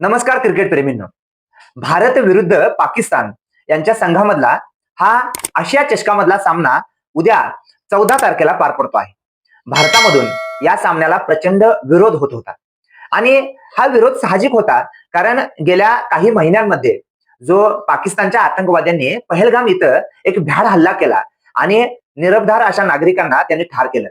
नमस्कार क्रिकेट प्रेमींनो. भारत विरुद्ध पाकिस्तान यांच्या संघामधला हा आशिया चषकामधला सामना उद्या चौदा तारखेला पार पडतो आहे. भारतामधून या सामन्याला प्रचंड विरोध होत होता. आणि हा विरोध साहजिक होता कारण गेल्या काही महिन्यांमध्ये जो पाकिस्तानच्या आतंकवाद्यांनी पहलगाम इथं एक भ्याड हल्ला केला आणि निरबधार अशा नागरिकांना त्यांनी ठार केलं.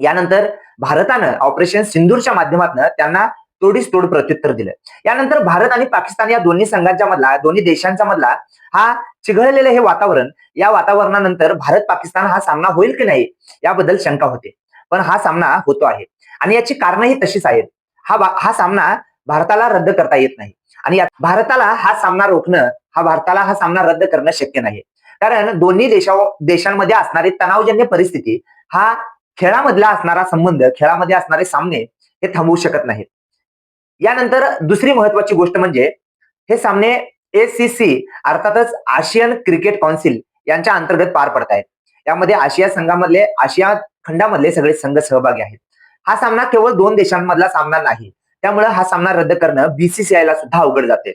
यानंतर भारतानं ऑपरेशन सिंदूरच्या माध्यमातून त्यांना तोडीस तोड प्रत्युत्तर दिलं यानंतर भारत आणि पाकिस्तान या दोन्ही संघांच्या मधला दोन्ही देशांच्या मधला हा चिघळलेलं हे वातावरण या वातावरणानंतर भारत पाकिस्तान हा सामना होईल की नाही याबद्दल शंका होते. पण हा सामना होतो आहे. आणि याची कारणंही तशीच आहेत. हा हा सामना भारताला रद्द करता येत नाही. आणि भारताला हा सामना रोखणं हा भारताला हा सामना रद्द करणं शक्य नाही. कारण दोन्ही देशा देशांमध्ये असणारी तणावजन्य परिस्थिती हा खेळामधला असणारा संबंध खेळामध्ये असणारे सामने हे थांबवू शकत नाहीत. यानंतर दुसरी महत्वाची गोष्ट म्हणजे हे सामने एसीसी अर्थातच आशियन क्रिकेट कौन्सिल यांच्या अंतर्गत पार पडत आहेत. यामध्ये आशिया संघामधले आशिया खंडामधले सगळे संघ सहभागी आहेत. हा सामना केवळ दोन देशांमधला सामना नाही त्यामुळे हा सामना रद्द करणं बीसीसीआय ला सुद्धा अवघड जाते.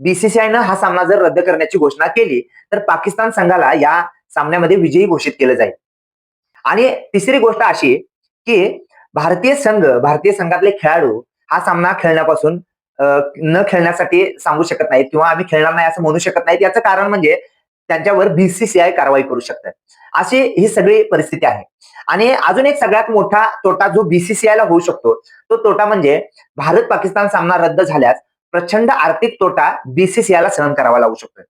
बीसीसीआयनं हा सामना जर रद्द करण्याची घोषणा केली तर पाकिस्तान संघाला या सामन्यामध्ये विजयी घोषित केलं जाईल. आणि तिसरी गोष्ट अशी की भारतीय संघ भारतीय संघातले खेळाडू हा सामना खेळण्यापासून न खेळण्यासाठी सांगू शकत नाहीत किंवा आम्ही खेळणार नाही असं म्हणू शकत नाहीत. याचं कारण म्हणजे त्यांच्यावर बीसीसीआय कारवाई करू शकतात. अशी ही सगळी परिस्थिती आहे. आणि अजून एक सगळ्यात मोठा तोटा जो बीसीसीआय ला होऊ शकतो तो तोटा म्हणजे भारत पाकिस्तान सामना रद्द झाल्यास प्रचंड आर्थिक तोटा बीसीसीआय ला सहन करावा लागू शकतो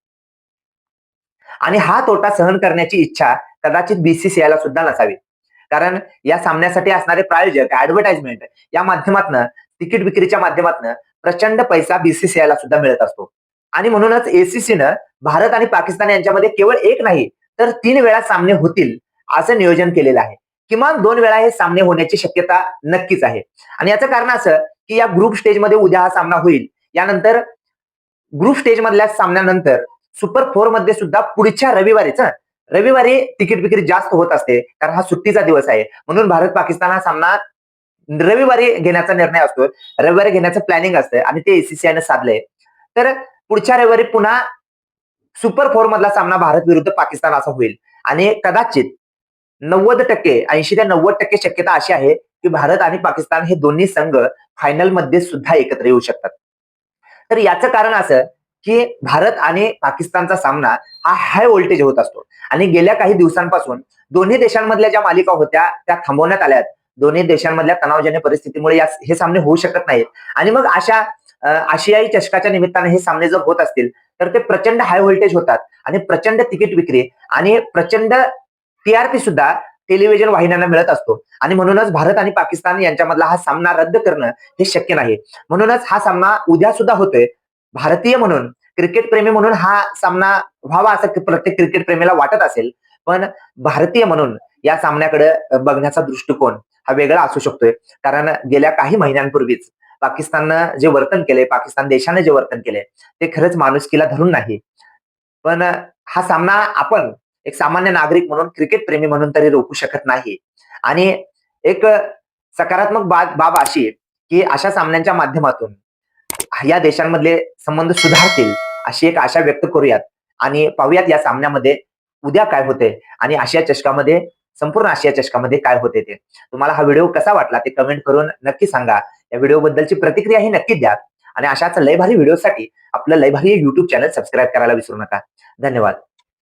आणि हा तोटा सहन करण्याची इच्छा कदाचित बीसीसीआय ला सुद्धा नसावी. कारण या सामन्यासाठी असणारे प्रायोजक ऍडव्हर्टाइजमेंट या माध्यमातून तिकीट विक्रीच्या माध्यमातून प्रचंड पैसा बीसीसीआय ला सुद्धा मिळत असतो. आणि म्हणूनच एसीसीनं भारत आणि पाकिस्तान यांच्यामध्ये केवळ एक नाही तर तीन वेळा सामने होतील असं नियोजन केलेलं आहे. किमान दोन वेळा हे सामने होण्याची शक्यता नक्कीच आहे. आणि याचं कारण असं की या ग्रुप स्टेजमध्ये उद्या हा सामना होईल. यानंतर ग्रुप स्टेज मधल्या सामन्यानंतर सुपर फोरमध्ये सुद्धा पुढच्या रविवारीच रविवारी तिकीट विक्री जास्त होत असते. कारण हा सुट्टीचा दिवस आहे. म्हणून भारत पाकिस्तान हा सामना रविवारी घेण्याचा निर्णय असतो. रविवारी घेण्याचं प्लॅनिंग असतं आणि ते एसीसीआयनं साधलंय. तर पुढच्या रविवारी पुन्हा सुपर फोर मधला सामना भारत विरुद्ध पाकिस्तान असा होईल. आणि कदाचित नव्वद टक्के ऐंशी ते नव्वद टक्के शक्यता अशी आहे की भारत आणि पाकिस्तान हे दोन्ही संघ फायनलमध्ये सुद्धा एकत्र येऊ शकतात. तर याचं कारण असं की भारत आणि पाकिस्तानचा सामना हा हाय व्होल्टेज होत असतो. आणि गेल्या काही दिवसांपासून दोन्ही देशांमधल्या ज्या मालिका होत्या त्या थांबवण्यात आल्यात. दोन्ही देशांमधल्या तणावजन्य परिस्थितीमुळे या हे सामने होऊ शकत नाहीत. आणि मग अशा आशियाई चषकाच्या निमित्ताने हे सामने जर होत असतील तर ते प्रचंड हाय व्होल्टेज होतात आणि प्रचंड तिकीट विक्री आणि प्रचंड टीआरपी सुद्धा टेलिव्हिजन वाहिन्यांना मिळत असतो. आणि म्हणूनच भारत आणि पाकिस्तान यांच्यामधला हा सामना रद्द करणं हे शक्य नाही. म्हणूनच हा सामना उद्या सुद्धा होतोय. भारतीय म्हणून क्रिकेट प्रेमी म्हणून हा सामना व्हावा असं प्रत्येक क्रिकेट प्रेमीला वाटत असेल. पण भारतीय म्हणून या सामन्याकडे बघण्याचा दृष्टिकोन हा वेगळा असू शकतोय. कारण गेल्या काही महिन्यांपूर्वीच पाकिस्ताननं जे वर्तन केले पाकिस्तान देशाने जे वर्तन केले ते खरंच माणुसकीला धरून नाही. पण हा सामना आपण एक सामान्य नागरिक म्हणून क्रिकेट प्रेमी म्हणून तरी रोखू शकत नाही. आणि एक सकारात्मक बाब बाब अशी आहे की अशा सामन्यांच्या माध्यमातून या देशांमधले संबंध सुधारतील अशी एक आशा व्यक्त करूयात. आणि पाहूयात या सामन्यामध्ये उद्या काय होते आणि आशिया चषकामध्ये संपूर्ण आशिया चषकामध्ये काय होते ते. तुम्हाला हा व्हिडिओ कसा वाटला ते कमेंट करून नक्की सांगा. या व्हिडिओ बद्दलची प्रतिक्रिया ही नक्की द्या. आणि अशाच लय भारी व्हिडिओसाठी आपलं लय भारी युट्यूब चॅनल सबस्क्राईब करायला विसरू नका. धन्यवाद.